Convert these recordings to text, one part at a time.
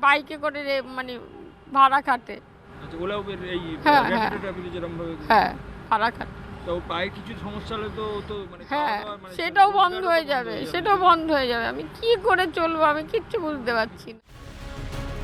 বাইকে করে মানে ভাড়া খাটে। আচ্ছা এই হ্যাঁ, হ্যাঁ। হ্যাঁ ভাড়া খাটে। তো পায়ে কিছু সমস্যা হলে তো তো মানে হ্যাঁ মানে সেটাও বন্ধ হয়ে যাবে। সেটাও বন্ধ হয়ে যাবে। আমি কি করে চলবো? আমি কিচ্ছু বুঝতে পারছি না।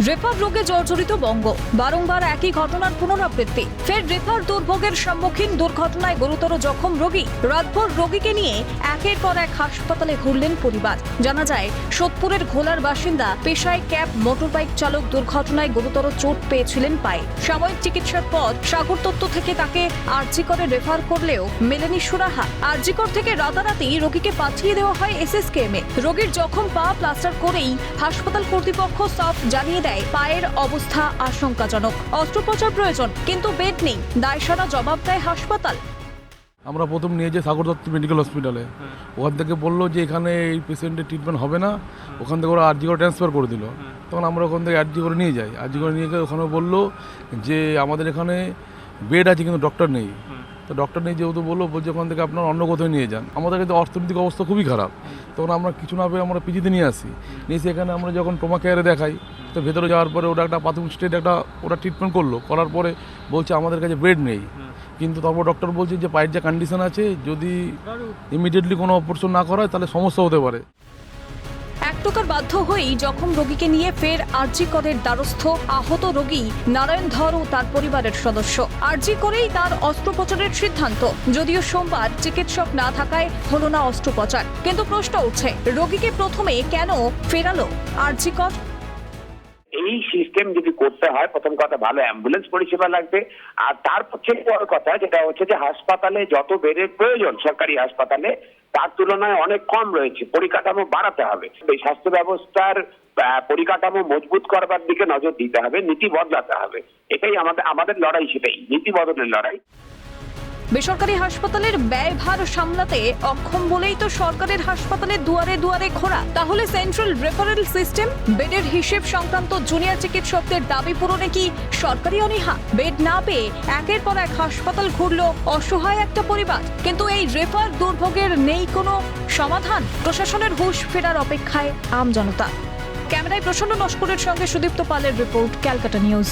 রেফার রোগে জর্জরিত বঙ্গ। বারংবার একই ঘটনার পুনরাবৃত্তি। ফের রেফার দুর্ভোগের সম্মুখীন দুর্ঘটনায় গুরুতর জখম রোগী। রাতভর রোগীকে নিয়ে একের পর এক হাসপাতালে ঘুরলেন পরিবার। জানা যায়, সোদপুরের ঘোলার বাসিন্দা পেশায় ক্যাব, মোটরবাইক চালক দুর্ঘটনায় গুরুতর চোট পেয়েছিলেন পায়ে। সাময়িক চিকিৎসার পর সাগরতত্ত্ব থেকে তাকে আরজিকরে রেফার করলেও মেলেনি সুরাহা। আরজিকর থেকে রাতারাতি রোগীকে পাঠিয়ে দেওয়া হয় এস এসএসকেএমে রোগীর জখম পা প্লাস্টার করেই হাসপাতাল কর্তৃপক্ষ সাফ জানিয়ে দেয় পায়ের অবস্থা আশঙ্কাজনক। অস্ত্রোপচার প্রয়োজন কিন্তু বেড নেই। দায়সারা জবাব দেয় হাসপাতাল। আমরা প্রথম নিয়ে যাই সাগর দত্ত মেডিকেল হসপিটালে। হ্যাঁ। ওখান থেকে বলল যে এখানে এই পেশেন্টের ট্রিটমেন্ট হবে না। ওখান থেকে ওরা আরজি করে ট্রান্সফার করে দিল। তখন আমরা ওখান থেকে আরজি করে নিয়ে যাই। আরজি করে নিয়ে গিয়ে ওখানে বলল যে আমাদের এখানে বেড আছে কিন্তু ডক্টর নেই। তো ডক্টর নেই যেহেতু বলল, বলছে ওখান থেকে আপনার অন্য কোথাও নিয়ে যান। আমাদের কিন্তু অর্থনৈতিক অবস্থা খুবই খারাপ। তখন আমরা কিছু না পেয়ে আমরা পিজিতে নিয়ে আসি। নিয়ে এসে এখানে আমরা যখন ট্রমা কেয়ারে দেখাই, তো ভেতরে যাওয়ার পরে ওটা একটা প্রাথমিক স্টেট একটা, ওটা ট্রিটমেন্ট করল। করার পরে বলছে আমাদের কাছে বেড নেই। কিন্তু তারপর ডক্টর বলছে যে পায়ের যে কন্ডিশন আছে, যদি ইমিডিয়েটলি কোনো অপারেশন না করা হয় তাহলে সমস্যা হতে পারে। এক প্রকার বাধ্য হয়েই জখম রোগীকে নিয়ে ফের আরজি করের দ্বারস্থ আহত রোগী নারায়ণ ধর ও তার পরিবারের সদস্য। আরজি করেই তার অস্ত্রোপচারের সিদ্ধান্ত। যদিও সোমবার চিকিৎসক না থাকায় হলো না অস্ত্রোপচার। কিন্তু প্রশ্ন উঠছে, রোগীকে প্রথমে কেন ফেরালো আরজি কর? এই সিস্টেম যদি করতে হয়, প্রথম কথা ভালো অ্যাম্বুলেন্স পরিষেবা লাগবে। আর তার চেয়ে বড় কথা যেটা হচ্ছে যে, হাসপাতালে যত বেডের প্রয়োজন, সরকারি হাসপাতালে, তার তুলনায় অনেক কম রয়েছে। পরিকাঠামো বাড়াতে হবে। এই স্বাস্থ্য ব্যবস্থার পরিকাঠামো মজবুত করবার দিকে নজর দিতে হবে, নীতি বদলাতে হবে। এটাই আমাদের আমাদের লড়াই সেটাই, নীতি বদলের লড়াই। বেসরকারি হাসপাতালের ব্যয়ভার সামলাতে অক্ষম বলেই তো সরকারের হাসপাতালে দুয়ারে দুয়ারে খোঁড়া। তাহলে সেন্ট্রাল রেফারেল সিস্টেম বেডের হিসেব সংক্রান্ত জুনিয়র চিকিৎসকদের দাবি পূরণে কি সরকারি অনীহা? বেড না পেয়ে একের পর এক হাসপাতাল ঘুরল অসহায় একটা পরিবার। কিন্তু এই রেফার দুর্ভোগের নেই কোনো সমাধান? প্রশাসনের হুঁশ ফেরার অপেক্ষায় আম জনতা। ক্যামেরায় প্রসন্ন নস্করের সঙ্গে সুদীপ্ত পালের রিপোর্ট ক্যালকাটা নিউজ।